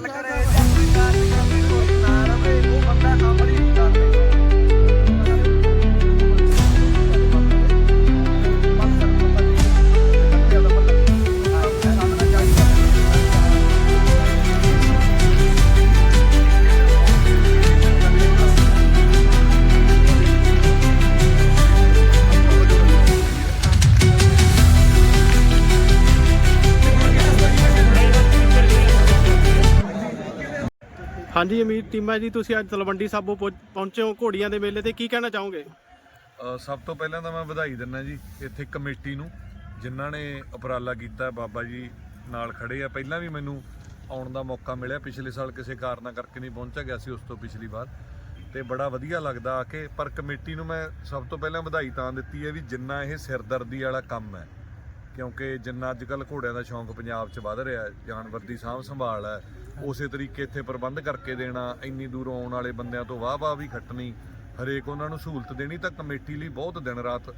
ಎಲ್ಲ ಕಡೆ ਹਾਂਜੀ ਅਮੀਰ ਟੀਮਾ ਜੀ ਤੁਸੀਂ ਅੱਜ ਤਲਵੰਡੀ ਸਾਬੋ ਪਹੁੰ- ਪਹੁੰਚੇ ਹੋ ਘੋੜੀਆਂ ਦੇ ਮੇਲੇ ਤੇ ਕੀ ਕਹਿਣਾ ਚਾਹੋਗੇ? ਅ, ਸਭ ਤੋਂ ਪਹਿਲਾਂ ਤਾਂ ਮੈਂ ਵਧਾਈ ਦਿੰਦਾ ਜੀ ਇੱਥੇ ਕਮੇਟੀ ਨੂੰ ਜਿਨ੍ਹਾਂ ਨੇ ਉਪਰਾਲਾ ਕੀਤਾ ਬਾਬਾ ਜੀ ਨਾਲ ਖੜੇ ਆ। ਪਹਿਲਾਂ ਵੀ ਮੈਨੂੰ ਆਉਣ ਦਾ ਮੌਕਾ ਮਿਲਿਆ ਪਿਛਲੇ ਸਾਲ ਕਿਸੇ ਕਾਰਨਾਂ ਕਰਕੇ ਨਹੀਂ ਪਹੁੰਚਿਆ ਗਿਆ ਸੀ ਉਸ ਤੋਂ ਪਿਛਲੀ ਵਾਰ। ਤੇ ਬੜਾ ਵਧੀਆ ਲੱਗਦਾ ਆ ਕੇ ਪਰ ਕਮੇਟੀ ਨੂੰ ਮੈਂ ਸਭ ਤੋਂ ਪਹਿਲਾਂ ਵਧਾਈ ਤਾਂ ਦਿੱਤੀ ਹੈ ਵੀ ਜਿੰਨਾ ਇਹ ਸਿਰਦਰਦੀ ਵਾਲਾ ਕੰਮ ਹੈ। ਕਿਉਂਕਿ ਜਿੰਨਾ ਅੱਜ ਕੱਲ੍ਹ ਘੋੜਿਆਂ ਦਾ ਸ਼ੌਂਕ ਪੰਜਾਬ 'ਚ ਵੱਧ ਰਿਹਾ ਹੈ, ਜਾਨਵਰ ਦੀ ਸਾਂਭ ਸੰਭਾਲ ਹੈ ਉਸੇ ਤਰੀਕੇ ਇੱਥੇ ਪ੍ਰਬੰਧ ਕਰਕੇ ਦੇਣਾ ਇੰਨੀ ਦੂਰੋਂ ਆਉਣ ਵਾਲੇ ਬੰਦਿਆਂ ਤੋਂ ਵਾਹ-ਵਾਹ ਵੀ ਖੱਟਣੀ ਹਰੇਕ ਉਹਨਾਂ ਨੂੰ ਸਹੂਲਤ ਦੇਣੀ ਤਾਂ ਕਮੇਟੀ ਲਈ ਬਹੁਤ ਦਿਨ ਰਾਤ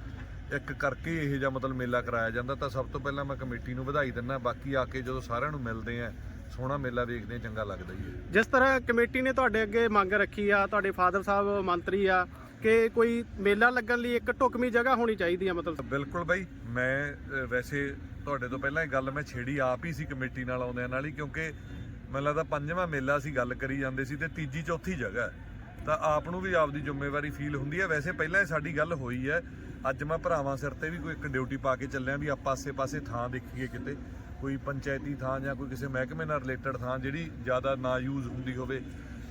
ਇੱਕ ਕਰਕੇ ਇਹ ਜਿਹਾ ਮਤਲਬ ਮੇਲਾ ਕਰਾਇਆ ਜਾਂਦਾ ਤਾਂ ਸਭ ਤੋਂ ਪਹਿਲਾਂ ਮੈਂ ਕਮੇਟੀ ਨੂੰ ਵਧਾਈ ਦਿੰਦਾ ਬਾਕੀ ਆ ਕੇ ਜਦੋਂ ਸਾਰਿਆਂ ਨੂੰ ਮਿਲਦੇ ਆ ਸੋਹਣਾ ਮੇਲਾ ਵੇਖਦੇ ਚੰਗਾ ਲੱਗਦਾ ਹੀ ਹੈ ਜਿਸ ਤਰ੍ਹਾਂ ਕਮੇਟੀ ਨੇ ਤੁਹਾਡੇ ਅੱਗੇ ਮੰਗ ਰੱਖੀ ਆ ਤੁਹਾਡੇ ਫਾਦਰ ਸਾਹਿਬ ਮੰਤਰੀ ਆ ਕਿ ਕੋਈ ਮੇਲਾ ਲੱਗਣ ਲਈ ਇੱਕ ਢੁਕਵੀਂ ਜਗ੍ਹਾ ਹੋਣੀ ਚਾਹੀਦੀ ਆ ਮਤਲਬ? ਬਿਲਕੁਲ ਬਾਈ ਮੈਂ ਅ, ਵੈਸੇ ਤੁਹਾਡੇ ਤੋਂ ਪਹਿਲਾਂ ਇਹ ਗੱਲ ਮੈਂ ਛੇੜੀ ਆਪ ਹੀ ਸੀ ਕਮੇਟੀ ਨਾਲ ਆਉਂਦਿਆਂ ਨਾਲ ਹੀ ਕਿਉਂਕਿ ਮੈਨੂੰ ਲੱਗਦਾ ਪੰਜਵਾਂ ਮੇਲਾ ਸੀ ਗੱਲ ਕਰੀ ਜਾਂਦੇ ਸੀ ਤੇ ਤੀਜੀ ਚੌਥੀ ਜਗ੍ਹਾ ਤਾਂ ਆਪ ਨੂੰ ਵੀ ਆਪਦੀ ਜ਼ਿੰਮੇਵਾਰੀ ਫੀਲ ਹੁੰਦੀ ਹੈ। ਵੈਸੇ ਪਹਿਲਾਂ ਹੀ ਸਾਡੀ ਗੱਲ ਹੋਈ ਹੈ। ਅੱਜ ਮੈਂ ਭਰਾਵਾਂ ਸਿਰ ਤੇ ਵੀ ਕੋਈ ਇੱਕ ਡਿਊਟੀ ਪਾ ਕੇ ਚੱਲਿਆ ਵੀ ਆਪਾਂ ਆਸੇ-ਪਾਸੇ ਥਾਂ ਦੇਖੀਏ ਕਿਤੇ। ਕੋਈ ਪੰਚਾਇਤੀ ਥਾਂ ਜਾਂ ਕੋਈ ਕਿਸੇ ਮਹਿਕਮੇ ਨਾਲ ਰਿਲੇਟਡ ਥਾਂ ਜਿਹੜੀ ਜ਼ਿਆਦਾ ਨਾ ਯੂਜ਼ ਹੁੰਦੀ ਹੋਵੇ।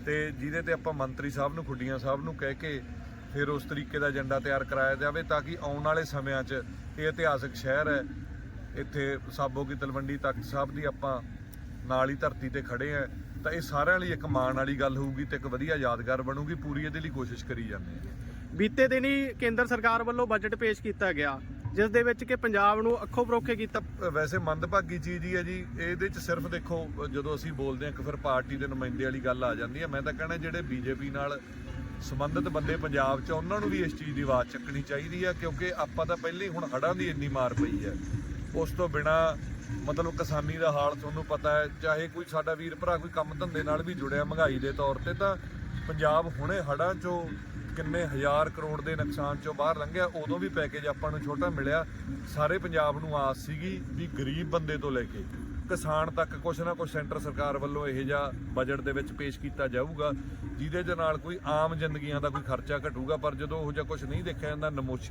ਤੇ ਜਿਹਦੇ ਤੇ ਆਪਾਂ ਮੰਤਰੀ ਸਾਹਿਬ ਨੂੰ, ਖੁੱਡੀਆਂ ਸਾਹਿਬ ਨੂੰ ਕਹਿ ਕੇ ਫਿਰ ਉਸ ਤਰੀਕੇ ਦਾ ਏਜੰਡਾ ਤਿਆਰ ਕਰਾਇਆ ਜਾਵੇ ਤਾਂ ਕਿ ਆਉਣ ਵਾਲੇ ਸਮਿਆਂ 'ਚ ਇਹ ਇਤਿਹਾਸਕ ਸ਼ਹਿਰ ਹੈ। ਇੱਥੇ ਸਾਬੋ ਕੀ ਤਲਵੰਡੀ ਤਖਤ ਸਾਹਿਬ ਦੀ ਆਪਾਂ ਨਾਲ ਹੀ ਧਰਤੀ ਤੇ ਖੜੇ ਆ ਤਾਂ ਇਹ ਸਾਰਿਆਂ ਲਈ ਇੱਕ ਮਾਣ ਵਾਲੀ ਗੱਲ ਹੋਊਗੀ ਤੇ ਇੱਕ ਵਧੀਆ ਯਾਦਗਾਰ ਬਣੂਗੀ ਪੂਰੀ ਇਹਦੇ ਲਈ ਕੋਸ਼ਿਸ਼ ਕਰੀ ਜਾਂਦੇ ਆ। ਬੀਤੇ ਦਿਨ ਹੀ ਕੇਂਦਰ ਸਰਕਾਰ ਵੱਲੋਂ ਬਜਟ ਪੇਸ਼ ਕੀਤਾ ਗਿਆ ਜਿਸ ਦੇ ਵਿੱਚ ਕਿ ਪੰਜਾਬ ਨੂੰ ਅੱਖੋਂ ਪਰੋਖੇ ਕੀਤਾ ਵੈਸੇ ਮੰਦਭਾਗੀ ਚੀਜ਼ ਹੀ ਹੈ ਜੀ ਇਹਦੇ ਚ ਸਿਰਫ ਦੇਖੋ ਜਦੋਂ ਅਸੀਂ ਬੋਲਦੇ ਹਾਂ ਕਿ ਫਿਰ ਪਾਰਟੀ ਦੇ ਨੁਮਾਇੰਦੇ ਵਾਲੀ ਗੱਲ ਆ ਜਾਂਦੀ ਹੈ ਮੈਂ ਤਾਂ ਕਹਿੰਦਾ ਜਿਹੜੇ ਬੀਜੇਪੀ ਨਾਲ ਸੰਬੰਧਿਤ ਬੰਦੇ ਪੰਜਾਬ 'ਚ ਉਹਨਾਂ ਨੂੰ ਵੀ ਇਸ ਚੀਜ਼ ਦੀ ਆਵਾਜ਼ ਚੱਕਣੀ ਚਾਹੀਦੀ ਹੈ ਕਿਉਂਕਿ ਆਪਾਂ ਤਾਂ ਪਹਿਲਾਂ ਹੀ ਹੁਣ ਹੜ੍ਹਾਂ ਦੀ ਇੰਨੀ ਮਾਰ ਪਈ ਹੈ। ਉਸ ਤੋਂ ਬਿਨਾ ਮਤਲਬ ਕਿਸਾਨੀ ਦਾ ਹਾਲ ਤੁਹਾਨੂੰ ਪਤਾ ਹੈ, ਚਾਹੇ ਕੋਈ ਸਾਡਾ ਵੀਰ ਭਰਾ ਕੋਈ ਕੰਮ ਧੰਦੇ ਨਾਲ ਵੀ ਜੁੜਿਆ ਮਹਿੰਗਾਈ ਦੇ ਤੌਰ ਤੇ, ਤਾਂ ਪੰਜਾਬ ਹੁਣੇ ਹੜ੍ਹਾਂ 'ਚੋਂ ਕਿੰਨੇ ਹਜ਼ਾਰ ਕਰੋੜ ਦੇ ਨੁਕਸਾਨ 'ਚੋਂ ਬਾਹਰ ਲੰਘਿਆ, ਉਦੋਂ ਵੀ ਪੈਕੇਜ ਆਪਾਂ ਨੂੰ ਛੋਟਾ ਮਿਲਿਆ। ਸਾਰੇ ਪੰਜਾਬ ਨੂੰ ਆਸ ਸੀਗੀ ਵੀ ਗਰੀਬ ਬੰਦੇ ਤੋਂ ਲੈ ਕੇ, ਕਿਸਾਨ ਤੱਕ ਕੁਛ ਨਾ ਕੁਛ ਸੈਂਟਰ ਸਰਕਾਰ ਵੱਲੋਂ ਇਹ ਜਿਹਾ ਬਜਟ ਦੇ ਵਿੱਚ ਪੇਸ਼ ਕੀਤਾ ਜਾਊਗਾ, ਜਿਹਦੇ ਦੇ ਨਾਲ ਕੋਈ ਆਮ ਜ਼ਿੰਦਗੀਆਂ ਦਾ ਕੋਈ ਖਰਚਾ ਘਟੂਗਾ, ਪਰ ਜਦੋਂ ਉਹ ਜਿਹਾ ਕੁਛ ਨਹੀਂ ਦੇਖਿਆ ਜਾਂਦਾ, ਨਮੋਸ਼ੀ